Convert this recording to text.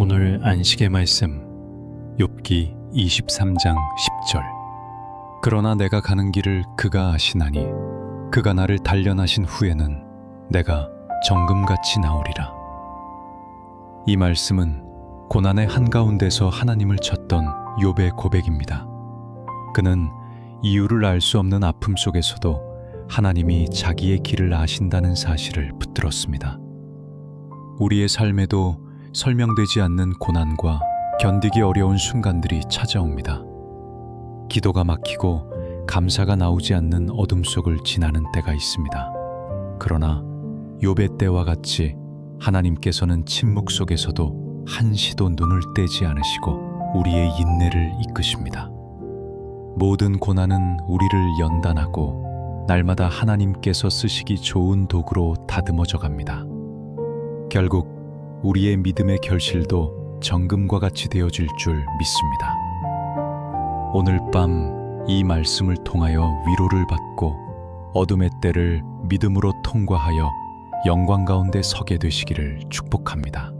오늘 안식의 말씀 욥기 23장 10절. 그러나 내가 가는 길을 그가 아시나니 그가 나를 단련하신 후에는 내가 정금같이 나오리라. 이 말씀은 고난의 한가운데서 하나님을 찾던 욥의 고백입니다. 그는 이유를 알 수 없는 아픔 속에서도 하나님이 자기의 길을 아신다는 사실을 붙들었습니다. 우리의 삶에도 설명되지 않는 고난과 견디기 어려운 순간들이 찾아옵니다. 기도가 막히고 감사가 나오지 않는 어둠 속을 지나는 때가 있습니다. 그러나 욥의 때와 같이 하나님께서는 침묵 속에서도 한시도 눈을 떼지 않으시고 우리의 인내를 이끄십니다. 모든 고난은 우리를 연단하고 날마다 하나님께서 쓰시기 좋은 도구로 다듬어져 갑니다. 결국 우리의 믿음의 결실도 정금과 같이 되어질 줄 믿습니다. 오늘 밤 이 말씀을 통하여 위로를 받고 어둠의 때를 믿음으로 통과하여 영광 가운데 서게 되시기를 축복합니다.